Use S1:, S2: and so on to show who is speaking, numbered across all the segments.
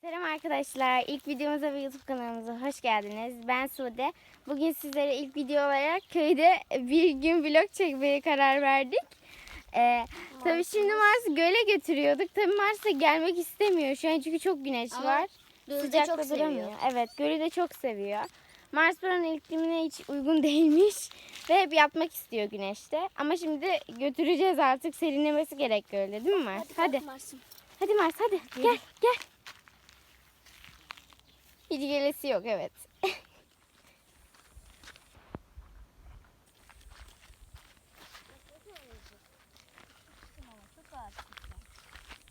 S1: Selam arkadaşlar. İlk videomuza ve YouTube kanalımıza hoş geldiniz. Ben Sude. Bugün sizlere ilk video olarak köyde bir gün vlog çekmeye karar verdik. Ee, tabii şimdi Mars göle götürüyorduk. Tabii Mars da gelmek istemiyor şu an çünkü çok güneş
S2: Ama
S1: var. Sıcakta
S2: çok
S1: duramıyor.
S2: seviyor.
S1: Evet gölü de çok seviyor. Mars buranın iklimine hiç uygun değilmiş ve hep yatmak istiyor güneşte. Ama şimdi götüreceğiz artık serinlemesi gerek gölde değil mi Mars? Hadi.
S2: Mars'ım.
S1: Hadi Mars hadi. Gel gel. Hiç gelesi yok evet.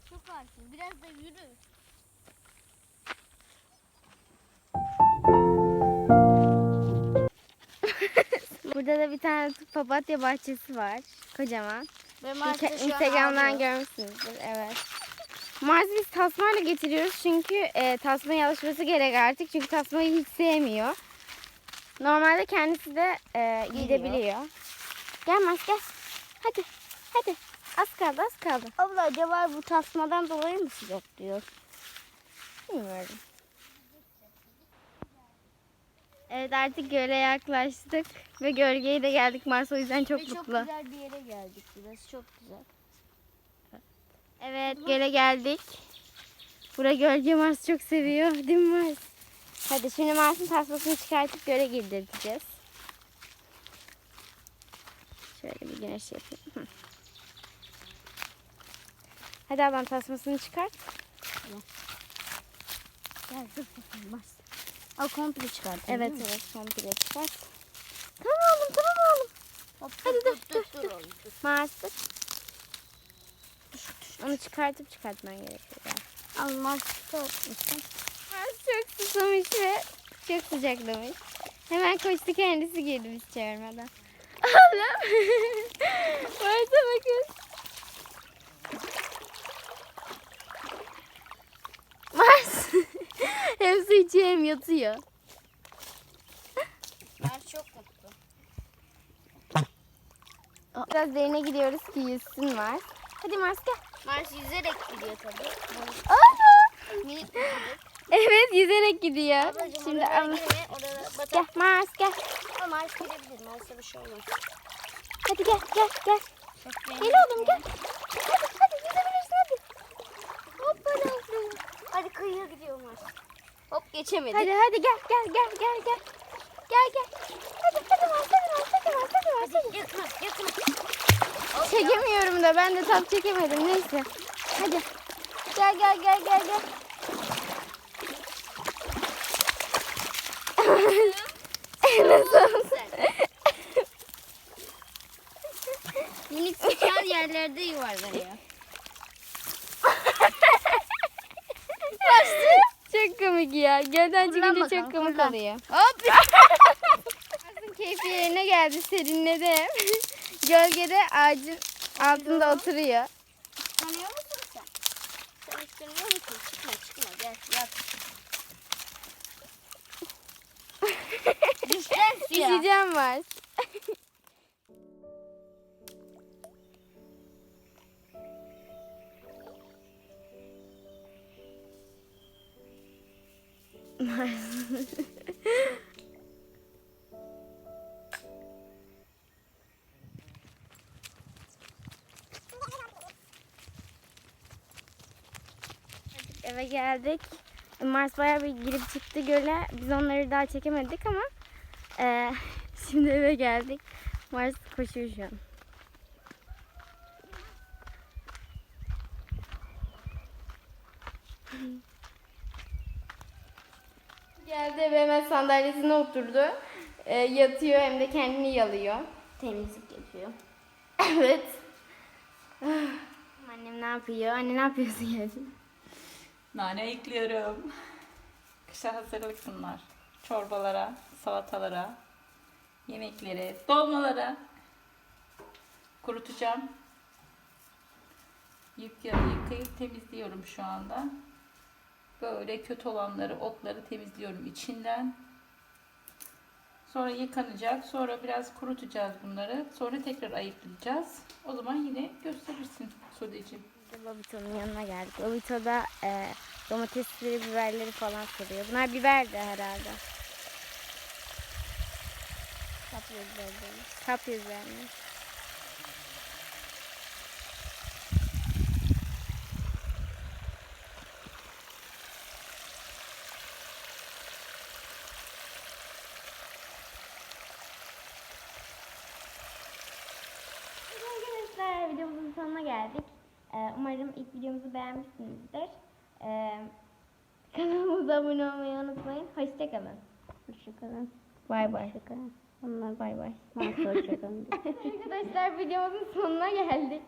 S2: Çok ağırsın. Biraz da yürü.
S1: Burada da bir tane papatya bahçesi var. Kocaman.
S2: Ve
S1: İnsta- Instagram'dan görmüşsünüzdür. Evet. Mars biz tasmayla getiriyoruz çünkü e, tasmaya alışması gerek artık. Çünkü tasmayı hiç sevmiyor. Normalde kendisi de e, gidebiliyor. Gel Mars gel. Hadi. Hadi. Az kaldı az kaldı.
S2: Abla acaba bu tasmadan dolayı mı sıcak diyor?
S1: Bilmiyorum. Evet artık göle yaklaştık ve gölgeye de geldik Mars o yüzden çok
S2: Ve çok
S1: mutlu.
S2: güzel bir yere geldik. Burası çok güzel.
S1: Evet göle geldik. Bura gölge Mars çok seviyor değil mi Mars? Hadi şimdi Mars'ın tasmasını çıkartıp göle girdireceğiz. Şöyle bir güneş yapayım. Hı. Hadi ablam tasmasını çıkart.
S2: Gel Mars. Al komple çıkartın.
S1: Evet evet komple çıkart. Tamam oğlum tamam oğlum.
S2: Hop,
S1: Hadi dur, dur,
S2: dur,
S1: dur.
S2: dur.
S1: Mars dur. Onu çıkartıp çıkartman gerekiyor. ya.
S2: Al Mars tutmuşsun.
S1: Mars çok susamış ve çok sıcaklamış. Hemen koştu kendisi girdi biz çağırmadan. Ablam. Mars'a bakın. Mars. hem su içiyor hem yatıyor.
S2: Mars çok mutlu.
S1: Biraz derine gidiyoruz ki yüzsün Mars. Hadi Mars gel.
S2: Mars yüzerek gidiyor tabii. Minik.
S1: Evet yüzerek gidiyor.
S2: Ablacığım
S1: Şimdi
S2: oralara
S1: abla.
S2: girme. Oralara
S1: Gel
S2: batar.
S1: Mars gel.
S2: Ama Mars girebilir. Mars'a bir şey olmaz.
S1: Hadi gel gel gel. Gel oğlum gel. Hadi hadi yüzebilirsin hadi. Hoppala.
S2: Hadi kıyıya gidiyor Mars. Hop geçemedi.
S1: Hadi hadi gel gel gel gel gel. Gel gel. Hadi hadi Mars hadi Mars hadi Mars hadi Mars hadi.
S2: Yakına yakına.
S1: Çekemiyorum da ben de tam çekemedim neyse. Hadi. Gel gel gel gel gel. Nasıl?
S2: Minik sıçan yerlerde yuvarlanıyor.
S1: çok komik ya. Gölden çıkınca
S2: bakalım,
S1: çok komik
S2: fırlan.
S1: oluyor.
S2: Hop.
S1: Keyfi yerine geldi. Serinledi. Gölgede ağacın altında oturuyor.
S2: Tanıyor musun sen? Sen hiç tanıyor musun? Çıkma çıkma gel yat.
S1: Düşeceğim var. Eve geldik. Mars bayağı bir girip çıktı göle. Biz onları daha çekemedik ama eee, şimdi eve geldik. Mars koşuyor şu an. Geldi eve hemen sandalyesine oturdu. Eee, yatıyor hem de kendini yalıyor.
S2: Temizlik yapıyor.
S1: Evet. Annem ne yapıyor? Anne ne yapıyorsun yani?
S3: Nane ekliyorum. Kışa hazırlık bunlar. Çorbalara, salatalara, yemeklere, dolmalara. Kurutacağım. Yıkayıp yıkayıp temizliyorum şu anda. Böyle kötü olanları, otları temizliyorum içinden. Sonra yıkanacak. Sonra biraz kurutacağız bunları. Sonra tekrar ayıklayacağız. O zaman yine gösterirsin Sudeciğim.
S1: Lobito'nun yanına geldik. Lobito'da e, Domatesleri, biberleri falan sarıyor. Bunlar biber de herhalde.
S2: Kapya biberleri.
S1: Kapya biberleri. Videomuzun sonuna geldik. Ee, umarım ilk videomuzu beğenmişsinizdir. Ee, kanalımıza abone olmayı unutmayın. Hoşçakalın.
S2: Hoşçakalın.
S1: Bay bay.
S2: Onlar
S1: Bay bay.
S2: Hoşçakalın.
S1: Arkadaşlar videomuzun sonuna geldik.